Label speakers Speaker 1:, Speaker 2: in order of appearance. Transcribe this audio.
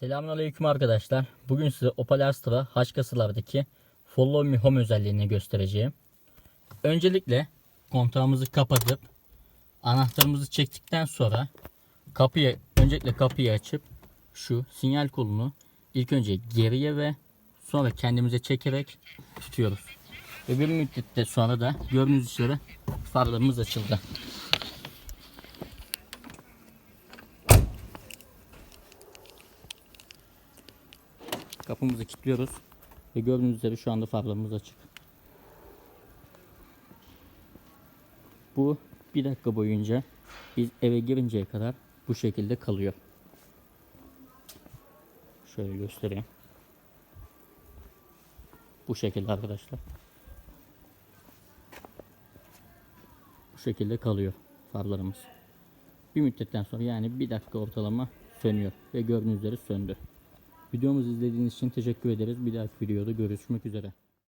Speaker 1: Selamünaleyküm arkadaşlar. Bugün size Opel Astra haç kasılardaki Follow Me Home özelliğini göstereceğim. Öncelikle kontağımızı kapatıp anahtarımızı çektikten sonra kapıyı öncelikle kapıyı açıp şu sinyal kolunu ilk önce geriye ve sonra kendimize çekerek tutuyoruz. Ve bir müddet de sonra da gördüğünüz üzere farlarımız açıldı. Kapımızı kilitliyoruz. Ve gördüğünüz üzere şu anda farlarımız açık. Bu bir dakika boyunca biz eve girinceye kadar bu şekilde kalıyor. Şöyle göstereyim. Bu şekilde arkadaşlar. Bu şekilde kalıyor farlarımız. Bir müddetten sonra yani bir dakika ortalama sönüyor ve gördüğünüz üzere söndü. Videomuzu izlediğiniz için teşekkür ederiz. Bir dahaki videoda görüşmek üzere.